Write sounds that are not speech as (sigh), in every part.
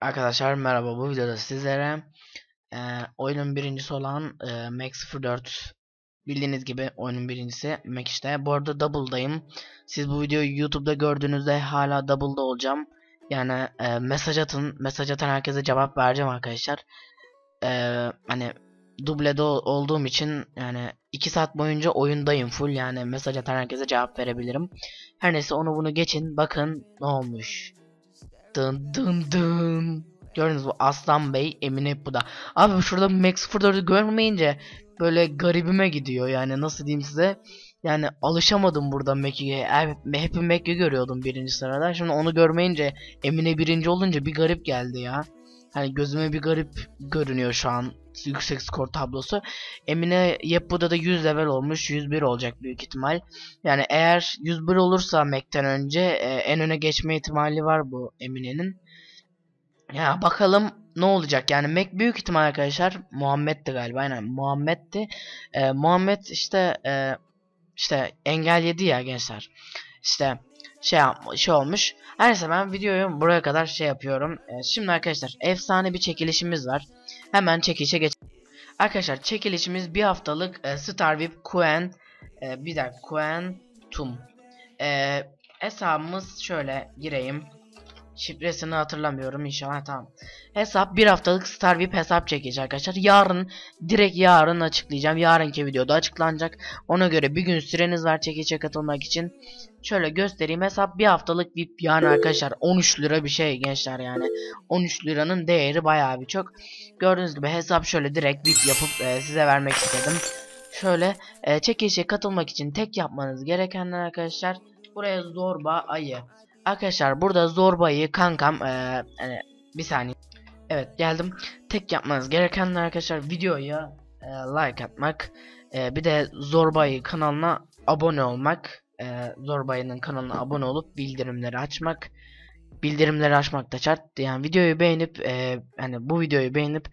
Arkadaşlar merhaba. Bu videoda sizlere e, oyunun birincisi olan e, Max 04 bildiğiniz gibi oyunun birincisi Mac işte. Bu arada Double'dayım. Siz bu videoyu YouTube'da gördüğünüzde hala Double'da olacağım. Yani e, mesaj atın. Mesaj atan herkese cevap vereceğim arkadaşlar. E, hani dublede ol- olduğum için yani 2 saat boyunca oyundayım full. Yani mesaj atan herkese cevap verebilirim. Her neyse onu bunu geçin. Bakın ne olmuş Dın dın dın. Gördünüz mü? Aslan Bey, Emine bu da. Abi şurada Max 04'ü görmeyince böyle garibime gidiyor yani nasıl diyeyim size. Yani alışamadım burada Mac'e. Evet, hep Mac'i görüyordum birinci sırada. Şimdi onu görmeyince Emine birinci olunca bir garip geldi ya. Hani gözüme bir garip görünüyor şu an yüksek skor tablosu. Emine Yeppu'da da 100 level olmuş. 101 olacak büyük ihtimal. Yani eğer 101 olursa Mac'ten önce e, en öne geçme ihtimali var bu Emine'nin. Ya bakalım ne olacak yani Mac büyük ihtimal arkadaşlar Muhammed'di galiba aynen Muhammed'di. E, Muhammed işte e, işte engel yedi ya gençler. İşte şey yapma- şey olmuş. Her neyse ben videoyu buraya kadar şey yapıyorum. E, şimdi arkadaşlar efsane bir çekilişimiz var. Hemen çekilişe geç. Arkadaşlar çekilişimiz bir haftalık e, Star VIP Quen e, bir dakika Quantum. E, hesabımız şöyle gireyim. Şifresini hatırlamıyorum inşallah tamam. Hesap bir haftalık Star VIP hesap çekeceğiz arkadaşlar. Yarın direkt yarın açıklayacağım. Yarınki videoda açıklanacak. Ona göre bir gün süreniz var çekişe katılmak için. Şöyle göstereyim hesap bir haftalık VIP yani arkadaşlar 13 lira bir şey gençler yani. 13 liranın değeri bayağı bir çok. Gördüğünüz gibi hesap şöyle direkt VIP yapıp e, size vermek istedim. Şöyle e, çekilişe katılmak için tek yapmanız gerekenler arkadaşlar buraya zorba ayı. Arkadaşlar burada zorbayı kankam e, hani bir saniye. Evet geldim. Tek yapmanız gerekenler arkadaşlar videoya e, like atmak. e, bir de zorbayı kanalına abone olmak. E, zorbayının kanalına abone olup bildirimleri açmak. Bildirimleri açmak da şart. Yani videoyu beğenip e, hani bu videoyu beğenip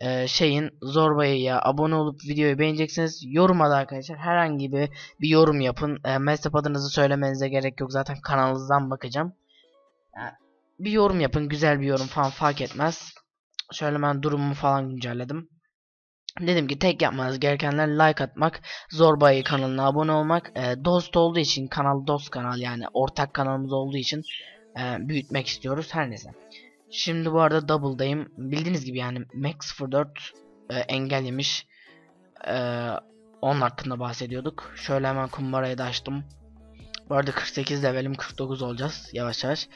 e, şeyin Zorbayı'ya abone olup videoyu beğeneceksiniz. Yoruma da arkadaşlar herhangi bir bir yorum yapın. E, Mezhep adınızı söylemenize gerek yok. Zaten kanalınızdan bakacağım. Yani bir yorum yapın. Güzel bir yorum falan fark etmez. Şöyle ben durumumu falan güncelledim. Dedim ki tek yapmanız gerekenler like atmak, Zorbayı kanalına abone olmak, e, dost olduğu için kanal dost kanal yani ortak kanalımız olduğu için e, büyütmek istiyoruz her neyse. Şimdi bu arada double'dayım. Bildiğiniz gibi yani Max 04 e, engellemiş. E, onun hakkında bahsediyorduk. Şöyle hemen kumbarayı da açtım. Bu arada 48 levelim 49 olacağız yavaş yavaş.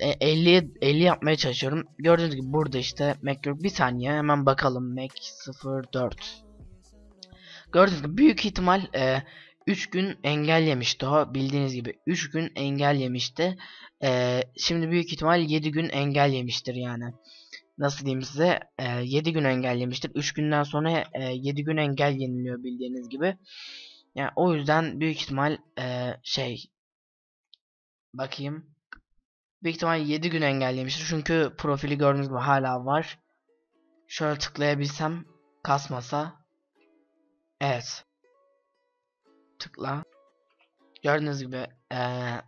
E, 50 50 yapmaya çalışıyorum. Gördüğünüz gibi burada işte Mac yok. Bir saniye hemen bakalım Mac 04. Gördüğünüz gibi büyük ihtimal e, 3 gün engel yemişti o. Bildiğiniz gibi 3 gün engel yemişti. E, şimdi büyük ihtimal 7 gün engel yemiştir yani. Nasıl diyeyim size? E, 7 gün engel yemiştir. 3 günden sonra e, 7 gün engel yeniliyor bildiğiniz gibi. Yani o yüzden büyük ihtimal e, şey bakayım. Büyük ihtimal 7 gün engellemiştir. Çünkü profili gördüğünüz gibi hala var. Şöyle tıklayabilsem kasmasa. Evet. Tıkla. Gördüğünüz gibi eee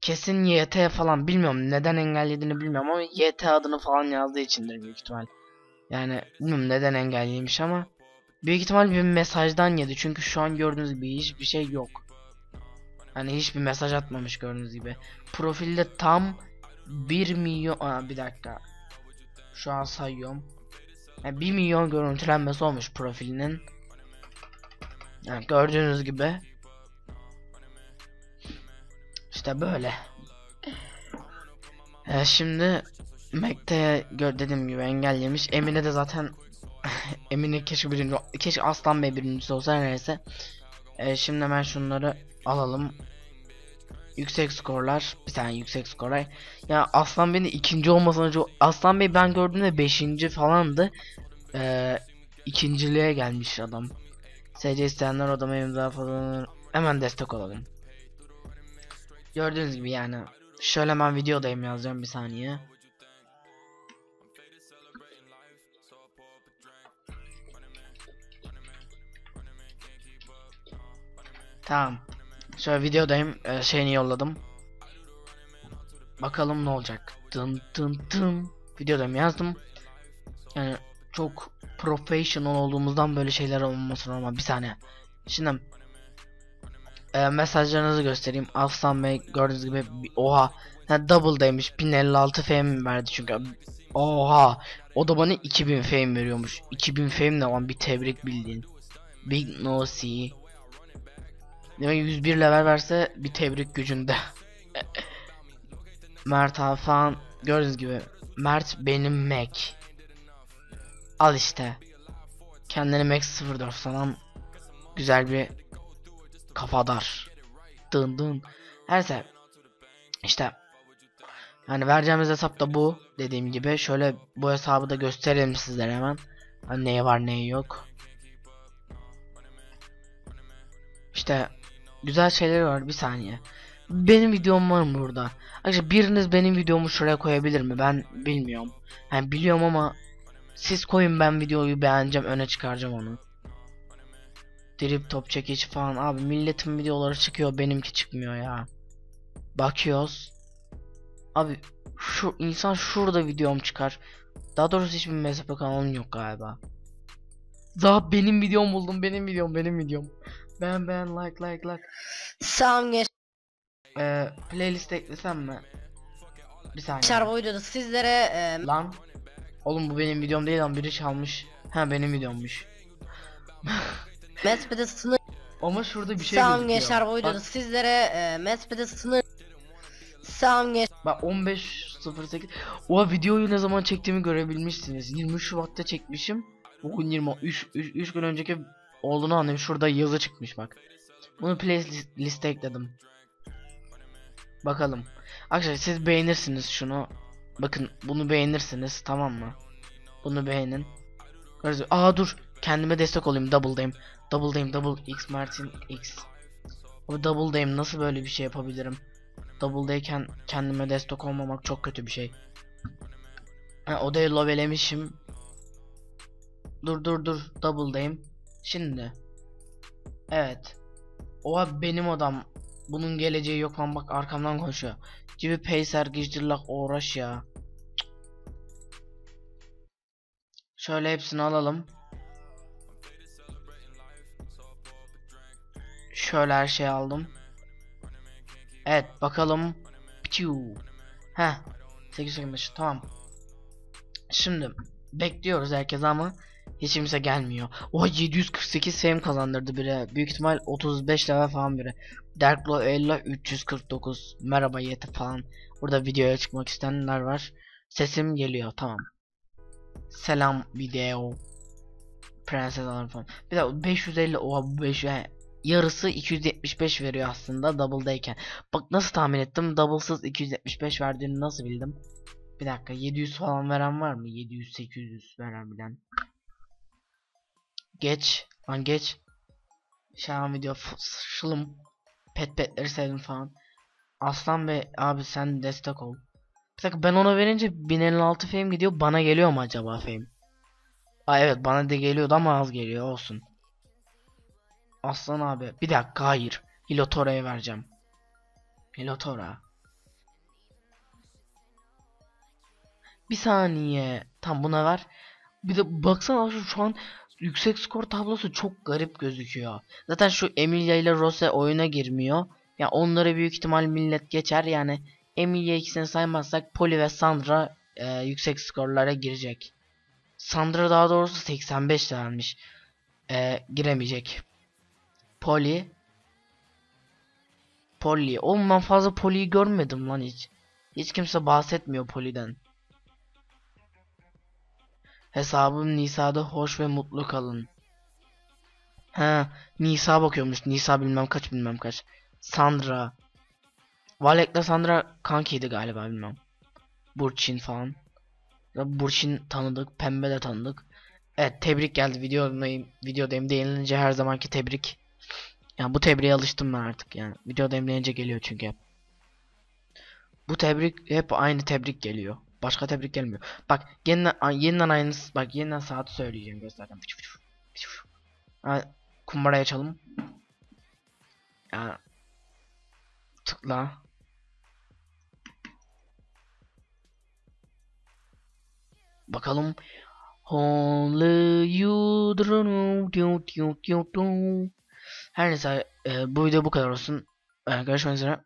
kesin YT falan bilmiyorum neden engellediğini bilmiyorum ama YT adını falan yazdığı içindir büyük ihtimal. Yani bilmiyorum neden engellemiş ama büyük ihtimal bir mesajdan yedi çünkü şu an gördüğünüz gibi hiçbir şey yok. Hani hiçbir mesaj atmamış gördüğünüz gibi. Profilde tam 1 milyon Aa, bir dakika. Şu an sayıyorum. Yani 1 milyon görüntülenmesi olmuş profilinin. Yani gördüğünüz gibi. İşte böyle. Ee, şimdi Mac'te gör dediğim gibi engellemiş. Emine de zaten (laughs) Emine keşke birinci keşke Aslan Bey birincisi olsa neyse. Ee, şimdi hemen şunları alalım. Yüksek skorlar. Bir tane yüksek skorlar. Ya Aslan Bey'in ikinci olmasına çok... Aslan Bey ben gördüğümde beşinci falandı. Ee, ikinciliğe gelmiş adam. SC isteyenler odama imza falan. Hemen destek olalım. Gördüğünüz gibi yani. Şöyle hemen videodayım yazacağım bir saniye. Tamam. Şöyle videodayım. Ee, şeyini yolladım. Bakalım ne olacak. Dın dın dın. videodayım yazdım. Yani çok professional olduğumuzdan böyle şeyler olmaması normal. Bir saniye. Şimdi e, mesajlarınızı göstereyim. Aslan Bey gördüğünüz gibi oha. Ha, double demiş. 1056 fame verdi çünkü. Oha. O da bana 2000 fame veriyormuş. 2000 fame ne lan? Bir tebrik bildiğin. Big No C. Demek 101 level verse bir tebrik gücünde. (laughs) Mert abi falan gördüğünüz gibi. Mert benim Mac Al işte Kendini Max 04 sanan güzel bir kafadar. Dın dın. Neyse. İşte. Yani vereceğimiz hesap da bu. Dediğim gibi. Şöyle bu hesabı da gösterelim sizlere hemen. Hani neyi var neyi yok. İşte. Güzel şeyler var. Bir saniye. Benim videom var mı burada? Arkadaşlar biriniz benim videomu şuraya koyabilir mi? Ben bilmiyorum. Yani biliyorum ama siz koyun ben videoyu beğeneceğim öne çıkaracağım onu. Drip top çekici falan abi milletin videoları çıkıyor benimki çıkmıyor ya. Bakıyoruz. Abi şu insan şurada videom çıkar. Daha doğrusu hiçbir MSP kanalım yok galiba. Daha benim videom buldum benim videom benim videom. Ben ben like like like. Selam gençler Ee, playlist eklesem mi? Bir saniye. videoda sizlere e, Lan. Oğlum bu benim videom değil lan biri çalmış. Ha benim videommuş. (laughs) Mespede sınır Ama şurada bir şey gözüküyor. gençler bu videoda sizlere e, Mespede sınır Selam gençler bak 15.08 O videoyu ne zaman çektiğimi görebilmişsiniz. 20 Şubat'ta çekmişim. Bugün 20 3, 3, 3 gün önceki olduğunu anlayayım. Şurada yazı çıkmış bak. Bunu playlist liste ekledim. Bakalım. Arkadaşlar siz beğenirsiniz şunu. Bakın bunu beğenirsiniz tamam mı? Bunu beğenin. Aa dur. Kendime destek olayım. Double'dayım. Double'dayım. Double X Martin X. O double'dayım. Nasıl böyle bir şey yapabilirim? Double'dayken kendime destek olmamak çok kötü bir şey. Ha, odayı lovelemişim. Dur dur dur. Double'dayım. Şimdi. Evet. Oha benim odam. Bunun geleceği yok lan bak arkamdan konuşuyor. Gibi peyser gıcdırlak uğraş ya. Şöyle hepsini alalım. Şöyle her şeyi aldım. Evet bakalım. Piu. Heh. 885 tamam. Şimdi bekliyoruz herkes ama hiç kimse gelmiyor. Oha 748 fame kazandırdı biri. Büyük ihtimal 35 level falan biri. Darklo Ella 349. Merhaba Yeti falan. Burada videoya çıkmak isteyenler var. Sesim geliyor tamam. Selam video. Prenses alır falan. Bir de 550 oha bu 5 yani yarısı 275 veriyor aslında double'dayken. Bak nasıl tahmin ettim double'sız 275 verdiğini nasıl bildim? Bir dakika 700 falan veren var mı? 700 800 veren bilen. Geç. Lan geç. Şu an video şılım. Pet petleri sevdim falan. Aslan Bey abi sen destek ol. Bir ben ona verince 1056 fame gidiyor. Bana geliyor mu acaba fame? Aa evet bana da geliyordu ama az geliyor olsun. Aslan abi. Bir dakika hayır. Hilotora'ya vereceğim. Hilotora. Bir saniye. Tam buna ver. Bir de baksana şu, şu an yüksek skor tablosu çok garip gözüküyor. Zaten şu Emilia ile Rose oyuna girmiyor. Ya yani onları büyük ihtimal millet geçer yani. Emilia ikisini saymazsak Poli ve Sandra e, yüksek skorlara girecek. Sandra daha doğrusu 85 vermiş. E, giremeyecek. Poli. Polly. Oğlum ben fazla Poli'yi görmedim lan hiç. Hiç kimse bahsetmiyor Poli'den. Hesabım Nisa'da hoş ve mutlu kalın. He, Nisa bakıyormuş. Nisa bilmem kaç bilmem kaç. Sandra. Valek'le Sandra kankiydi galiba bilmem. Burçin falan. Burçin tanıdık. Pembe de tanıdık. Evet tebrik geldi videodayım. Videodayım değinilince her zamanki tebrik. Yani bu tebriğe alıştım ben artık yani. Videoda emleyince geliyor çünkü hep. Bu tebrik hep aynı tebrik geliyor. Başka tebrik gelmiyor. Bak yeniden, yeniden aynı bak yeniden saati söyleyeceğim göstereceğim. Ha, kumbaraya açalım. Ya tıkla. Bakalım. Only you. Her neyse e, bu video bu kadar olsun. E, görüşmek üzere.